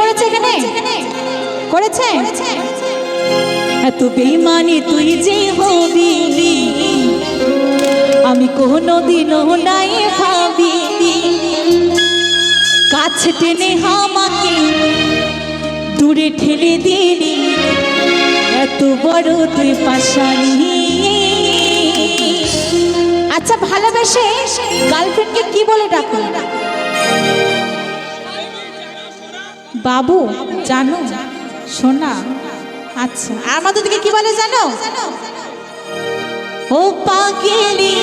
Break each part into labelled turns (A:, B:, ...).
A: করেছে এখানে? করেছে? হ্যাঁ, এত বেমানি তুই যে হবি আমি কোনো দিন নাই ভাবি কাছে টেনে আমাকে দূরে ঠেলে দিলি। এত বড় তুই পাশানি। আচ্ছা ভালোবেসে গার্লফ্রেন্ডকে কি বলে ডাকো? বাবু জানো সোনা আচ্ছা। আর আমাদের দিকে কি বলে জানো? ও পাগেলি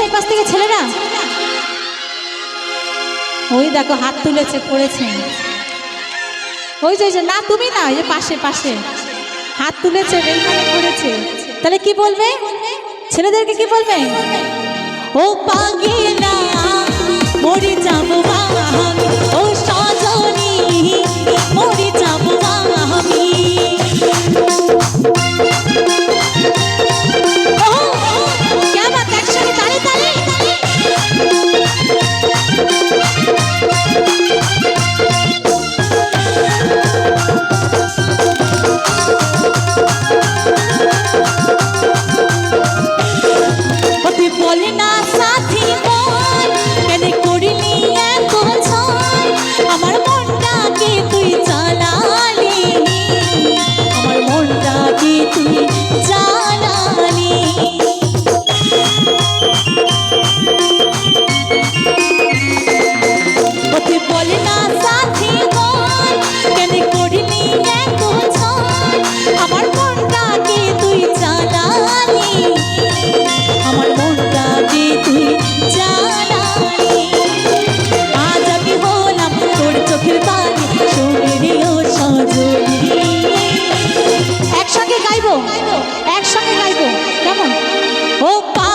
A: পাশ থেকে ছেলেরা? ওই দেখো, হাত তুলেছে, পড়েছে। ওই যে না, তুমি না ওই যে পাশে পাশে। হাত তুলেছে মানে পড়েছে। তাহলে কি বলবে? ছেলেদেরকে কি বলবে? ও পাগিনা মরি যাব একসঙ্গে গাইবো কেমন? ও পা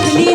A: company.